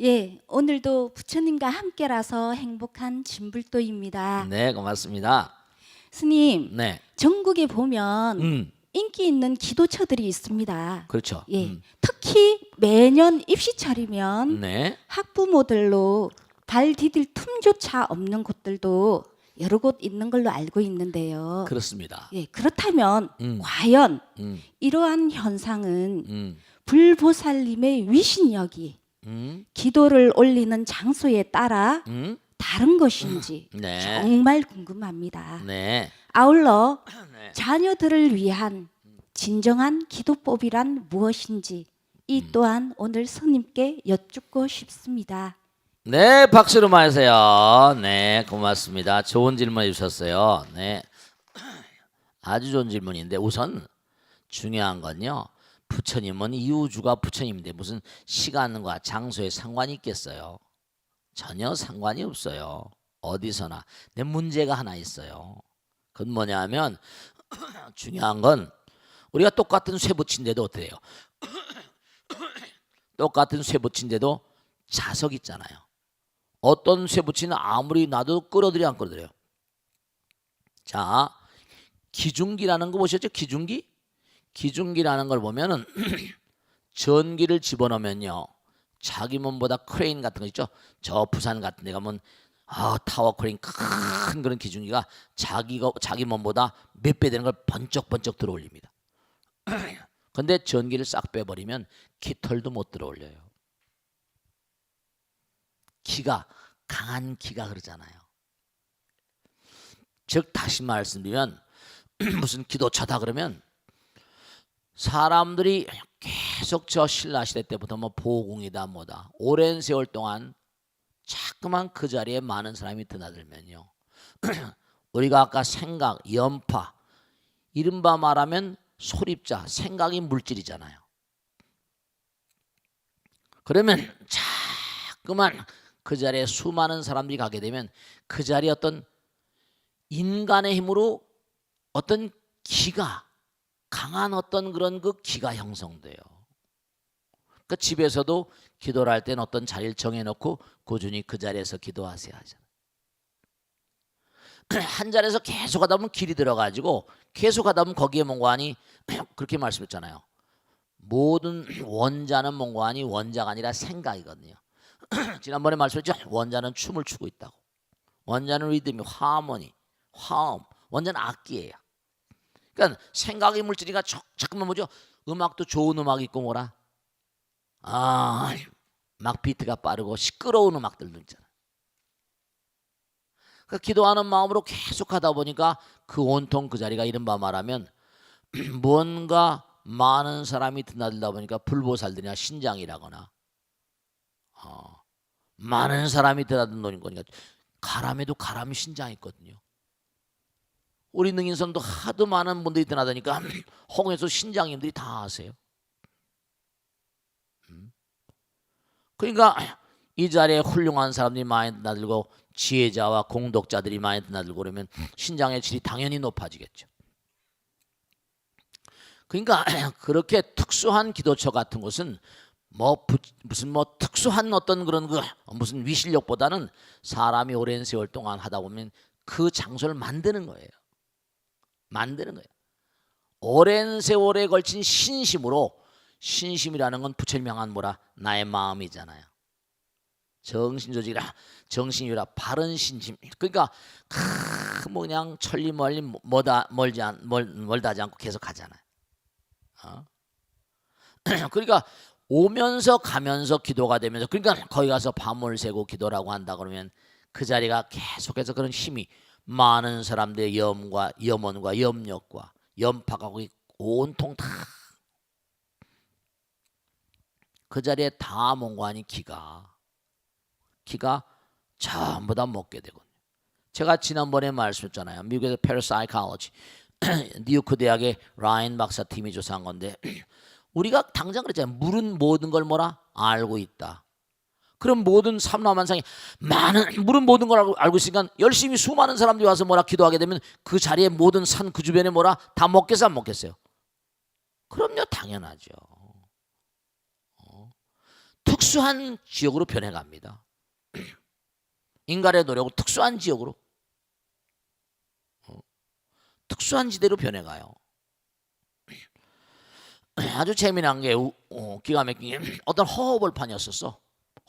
예, 오늘도 부처님과 함께라서 행복한 진불도입니다. 네, 고맙습니다. 스님, 네, 전국에 보면 음, 인기 있는 기도처들이 있습니다. 그렇죠. 예, 음, 특히 매년 입시철이면 네, 학부모들로 발 디딜 틈조차 없는 곳들도 여러 곳 있는 걸로 알고 있는데요. 그렇습니다. 예, 그렇다면 음. 과연 음, 이러한 현상은 음, 불보살님의 위신력이 음, 기도를 올리는 장소에 따라 음, 다른 것인지 네, 정말 궁금합니다. 네, 아울러 네. 자녀들을 위한 진정한 기도법이란 무엇인지 이 음. 또한 오늘 스님께 여쭙고 싶습니다. 네, 박수로 마세요. 네, 고맙습니다. 좋은 질문 해주셨어요. 네, 아주 좋은 질문인데 우선 중요한 건요. 부처님은 이우주가 부처님인데 무슨 시간과 장소에 상관이 있겠어요? 전혀 상관이 없어요. 어디서나 내 문제가 하나 있어요. 그건 뭐냐면 중요한 건 우리가 똑같은 쇠 붙인데도 어때요? 똑같은 쇠 붙인데도 자석 있잖아요. 어떤 쇠 붙이는 아무리 놔도 끌어들여 안 끌어들여요. 자, 기중기라는 거 보셨죠? 기중기? 기중기라는 걸 보면은 전기를 집어넣으면요. 자기 몸보다 크레인 같은 거 있죠? 저 부산 같은 데 가면 아, 타워 크레인 큰 그런 기중기가 자기가 자기 몸보다 몇 배 되는 걸 번쩍번쩍 들어올립니다. 근데 전기를 싹 빼버리면 깃털도 못 들어올려요. 기가 강한 기가 그러잖아요. 즉 다시 말씀드리면 무슨 기도차다 그러면 사람들이 계속 저 신라 시대 때부터 뭐 보공이다 뭐다 오랜 세월 동안 자꾸만 그 자리에 많은 사람이 드나들면요. 우리가 아까 생각, 연파 이른바 말하면 소립자, 생각이 물질이잖아요. 그러면 자꾸만 그 자리에 수많은 사람들이 가게 되면 그 자리에 어떤 인간의 힘으로 어떤 기가 강한 어떤 그런 그 기가 형성돼요. 그 집에서도 기도를 할 때는 어떤 자리를 정해놓고 꾸준히 그 자리에서 기도하세요 하잖아요. 한 자리에서 계속 하다 보면 길이 들어가지고 계속 하다 보면 거기에 하니 그렇게 말씀했잖아요. 모든 원자는 하니 원자가 아니라 생각이거든요. 지난번에 말씀했죠. 원자는 춤을 추고 있다고. 원자는 리듬이 하모니, 화음. 원자는 악기예요. 그러니까 생각의 물질이가 자- 자꾸만 뭐죠? 음악도 좋은 음악이 있고 뭐라? 아, 막 비트가 빠르고 시끄러운 음악들도 있잖아. 그 기도하는 마음으로 계속 하다 보니까 그 온통 그 자리가 이른바 말하면 뭔가 많은 사람이 드나들다 보니까 불보살들이나 신장이라거나 어, 많은 사람이 드나드는 거니까 가람에도 가람 신장이 있거든요. 우리 능인선도 하도 많은 분들이 드나다니까 홍에서 신장님들이 다 아세요. 음. 그러니까 이 자리에 훌륭한 사람들이 많이 드나들고 지혜자와 공덕자들이 많이 드나들고 그러면 신장의 질이 당연히 높아지겠죠. 그러니까 그렇게 특수한 기도처 같은 곳은 뭐 부- 무슨 뭐 특수한 어떤 그런 그 무슨 위실력보다는 사람이 오랜 세월 동안 하다 보면 그 장소를 만드는 거예요. 만드는 거예요. 오랜 세월에 걸친 신심으로 신심이라는 건 부처님 향한 뭐라 나의 마음이잖아요. 정신 조직이라 정신이라 바른 신심. 그러니까 크, 뭐 그냥 천리 멀리 멀다 멀지 않 멀, 멀다지 않고 계속 가잖아요. 어? 그러니까 오면서 가면서 기도가 되면서 그러니까 거기 가서 밤을 새고 기도라고 한다 그러면 그 자리가 계속해서 그런 힘이 많은 사람들의 염과 염원과 염력과 거기 온통 다 그 자리에 다 몽관이 기가 기가 전부 다 먹게 되거든요. 제가 지난번에 말씀했잖아요. 미국에서 패러사이콜로지 뉴요크 대학의 라인 박사 팀이 조사한 건데 우리가 당장 그랬잖아요. 물은 모든 걸 뭐라 알고 있다. 그럼 모든 삼라만상이 많은 물은 모든 걸 알고, 알고 있으니까 열심히 수많은 사람들이 와서 뭐라 기도하게 되면 그 자리에 모든 산 그 주변에 뭐라 다 먹겠어 안 먹겠어요? 그럼요 당연하죠. 어. 특수한 지역으로 변해갑니다. 인간의 노력은 특수한 지역으로 어, 특수한 지대로 변해가요. 아주 재미난 게 우- 어, 기가 막힌 게 어떤 허허벌판이었었어.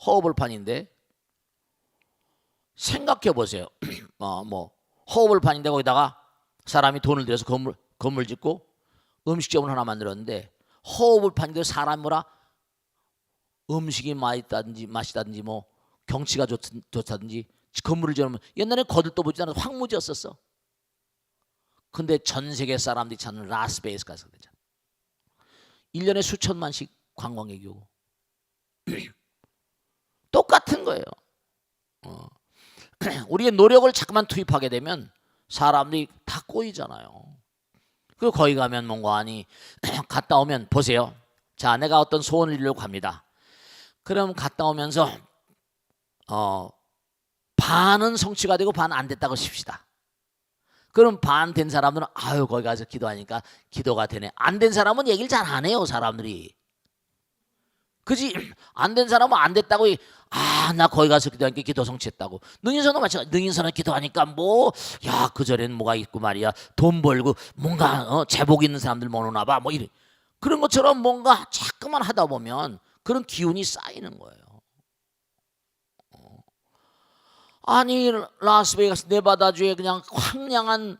허허벌판인데 생각해 보세요. 어, 뭐 허허벌판인데 거기다가 사람이 돈을 들여서 건물 건물 짓고 음식점을 하나 만들었는데 허허벌판인데 사람 뭐라 음식이 맛있다든지 맛있다든지 뭐 경치가 좋, 좋다든지 건물을 지으면 옛날에 거들떠 보지 않은 황무지였었어. 근데 전 세계 사람들이 찾는 라스베이스 가서 되잖아. 1년에 수천만씩 관광객이 오고 똑같은 거예요. 어. 우리의 노력을 자꾸만 투입하게 되면 사람들이 다 꼬이잖아요. 그리고 거기 가면 뭔가 아니 갔다 오면 보세요. 자, 내가 어떤 소원을 이루려고 합니다. 그럼 갔다 오면서 어 반은 성취가 되고 반 안 됐다고 칩시다. 그럼 반 된 사람들은 아유 거기 가서 기도하니까 기도가 되네. 안 된 사람은 얘기를 잘 안 해요 사람들이. 그지? 안 된 사람은 안 됐다고 아 나 거기 가서 기도하니까 기도 성취했다고. 능인선은 마찬가지. 능인선은 기도하니까 뭐 야 그전엔 뭐가 있고 말이야 돈 벌고 뭔가 어, 제복 있는 사람들 모노나 봐뭐 이래 그런 것처럼 뭔가 자꾸만 하다 보면 그런 기운이 쌓이는 거예요. 어. 아니 라스베이거스 네바다주에 그냥 황량한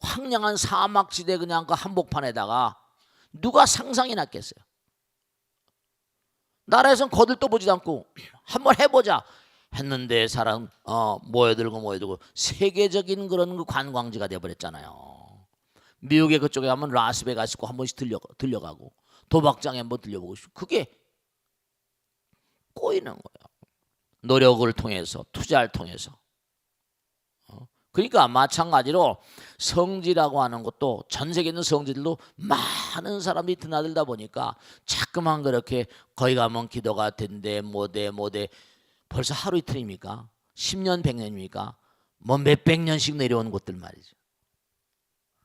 황량한 사막지대 그냥 그 한복판에다가 누가 상상이 났겠어요? 나라에선 거들떠보지도 않고 한번 해보자 했는데 사람 어, 모여들고 모여들고 세계적인 그런 그 관광지가 돼버렸잖아요. 미국의 그쪽에 가면 라스베가스 한 번씩 들려 들려가고 도박장에 한번 들려보고 싶고 그게 꼬이는 거예요. 노력을 통해서 투자를 통해서. 어? 그러니까 마찬가지로 성지라고 하는 것도 전 세계 있는 성지들도 많은 사람들이 드나들다 보니까 자꾸만 그렇게 거기 가면 기도가 된대 뭐대 뭐대 벌써 하루 이틀입니까? 10년 100년입니까? 뭐 몇백 년씩 내려오는 곳들 말이죠.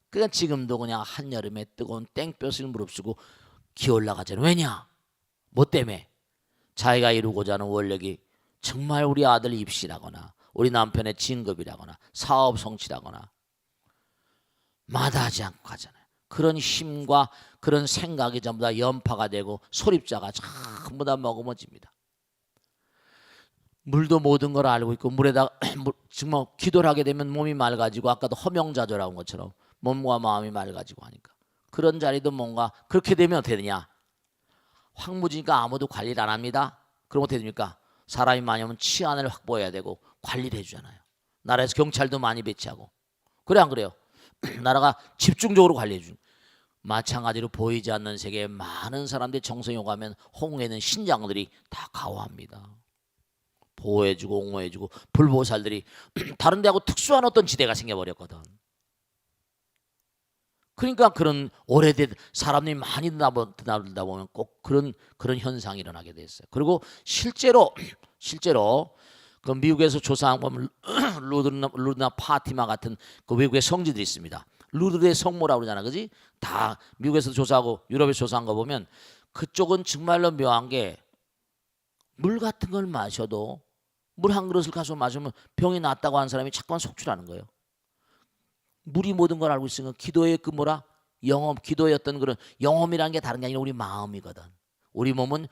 그러니까 지금도 그냥 한여름에 뜨거운 땡볕을 무릅쓰고 기어올라가잖아요. 왜냐? 뭐 때문에? 자기가 이루고자 하는 원력이 정말 우리 아들 입시라거나 우리 남편의 진급이라거나 사업 성취라거나 마다하지 않고 가잖아요. 그런 힘과 그런 생각이 전부 다 연파가 되고 소립자가 전부 다 머금어집니다. 물도 모든 걸 알고 있고 물에다 물- 정말 기도를 하게 되면 몸이 맑아지고 아까도 허명자조라고 한 것처럼 몸과 마음이 맑아지고 하니까 그런 자리도 뭔가 그렇게 되면 어떻게 되냐 황무지니까 아무도 관리를 안 합니다. 그럼 어떻게 됩니까? 사람이 많이 오면 치안을 확보해야 되고 관리를 해주잖아요. 나라에서 경찰도 많이 배치하고 그래 안 그래요? 나라가 집중적으로 관리해 준. 마찬가지로 보이지 않는 세계에 많은 사람들이 정성이 오가면 홍해는 신장들이 다 가호합니다. 보호해주고 옹호해주고 불보살들이 다른 데하고 특수한 어떤 지대가 생겨버렸거든. 그러니까 그런 오래된 사람들이 많이 드나들다 보면 꼭 그런 그런 현상이 일어나게 됐어요. 그리고 실제로 실제로 그 미국에서 조사한 보면 루드나, 루드나 파티마 같은 그 외국의 성지들이 있습니다. 루드의 성모라고 그러잖아, 그지? 다 미국에서 조사하고 유럽에서 조사한 거 보면 그쪽은 정말로 묘한 게 물 같은 걸 마셔도 물 한 그릇을 가서 마시면 병이 낫다고 하는 사람이 자꾸만 속출하는 거예요. 물이 모든 걸 알고 있으니까 기도의 그 뭐라 영험, 어떤 그런 영험이라는 게 다른 게 아니라 우리 마음이거든. 우리 몸은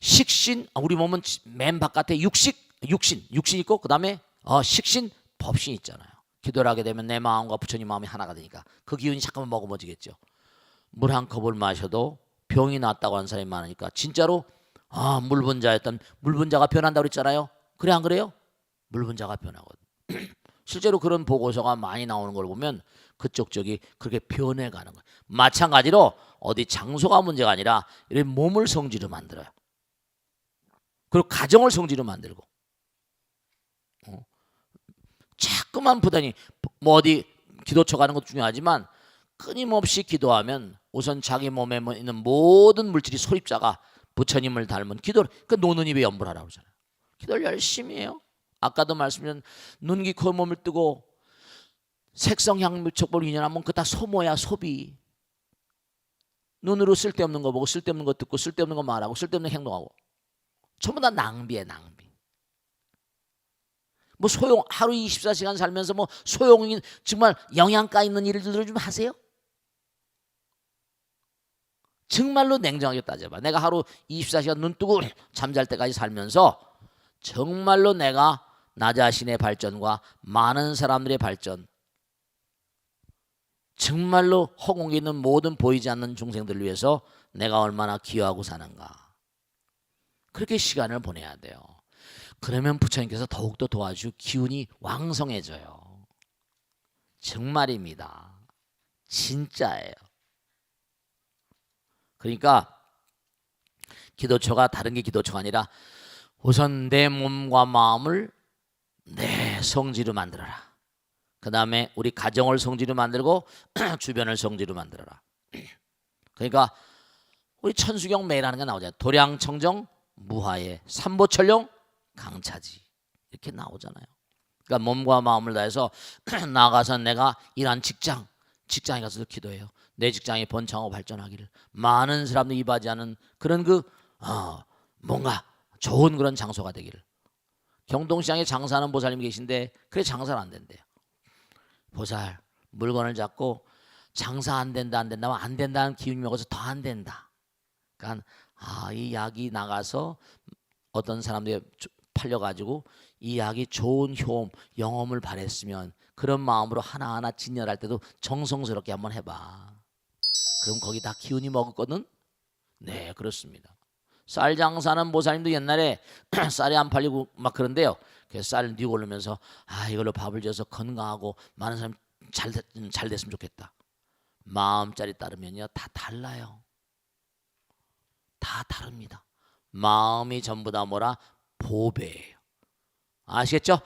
식신, 아, 우리 몸은 맨 바깥에 육식, 육신, 육신 있고 그 다음에 어, 식신, 법신 있잖아요. 기도를 하게 되면 내 마음과 부처님 마음이 하나가 되니까 그 기운이 잠깐만 먹어머지겠죠. 물 한 컵을 마셔도 병이 낫다고 하는 사람이 많으니까 진짜로 아 물분자였던 물분자가 변한다고 그랬잖아요. 그래 안 그래요? 물분자가 변하거든. 실제로 그런 보고서가 많이 나오는 걸 보면 그쪽 쪽이 그렇게 변해가는 거예요. 마찬가지로 어디 장소가 문제가 아니라 이런 몸을 성지로 만들어요. 그리고 가정을 성지로 만들고 어. 자꾸만 부단히 뭐 어디 기도처 가는 것도 중요하지만 끊임없이 기도하면 우선 자기 몸에 뭐 있는 모든 물질이 소립자가 부처님을 닮은 기도를 그 노는 입에 염불하라고 그러잖아요. 기도를 열심히 해요. 아까도 말씀드린 눈기 코 몸을 뜨고 색성향 무척볼 인연하면 그 다 소모야 소비. 눈으로 쓸데없는 거 보고 쓸데없는 거 듣고 쓸데없는 거 말하고 쓸데없는 행동하고 전부 다 낭비에 낭비. 뭐 소용 하루 24시간 살면서 뭐 소용인 정말 영양가 있는 일들을 좀 하세요. 정말로 냉정하게 따져봐. 내가 하루 24시간 눈 뜨고 잠잘 때까지 살면서 정말로 내가 나 자신의 발전과 많은 사람들의 발전, 정말로 허공에 있는 모든 보이지 않는 중생들을 위해서 내가 얼마나 기여하고 사는가. 그렇게 시간을 보내야 돼요. 그러면 부처님께서 더욱더 도와주 기운이 왕성해져요. 정말입니다. 진짜예요. 그러니까 기도처가 다른 게 기도처가 아니라 우선 내 몸과 마음을 내 성지로 만들어라. 그 다음에 우리 가정을 성지로 만들고 주변을 성지로 만들어라. 그러니까 우리 천수경 매일 하는 게 나오잖아요. 도량청정 무하에 삼보철용 강차지 이렇게 나오잖아요. 그러니까 몸과 마음을 다해서 나가서 내가 일한 직장 직장에 가서 기도해요. 내 직장이 번창하고 발전하기를 많은 사람들이 이바지하는 그런 그 어, 뭔가 좋은 그런 장소가 되기를. 경동시장에 장사하는 보살님이 계신데 그래 장사는 안 된대요. 보살 물건을 잡고 장사 안 된다 안 된다면 안 된다는 기운이 먹어서 더 안 된다. 그러니까 아, 이 약이 나가서 어떤 사람들이 팔려가지고 이 약이 좋은 효험, 영험을 바랬으면 그런 마음으로 하나하나 진열할 때도 정성스럽게 한번 해봐. 그럼 거기 다 기운이 먹었거든? 네, 그렇습니다. 쌀 장사는 보살님도 옛날에 쌀이 안 팔리고 막 그런데요. 그래서 쌀을 뉘고 오르면서 아 이걸로 밥을 지어서 건강하고 많은 사람 잘, 됐- 잘 됐으면 좋겠다. 마음자리 따르면요 다 달라요. 다 다릅니다. 마음이 전부 다 뭐라 보배예요. 아시겠죠?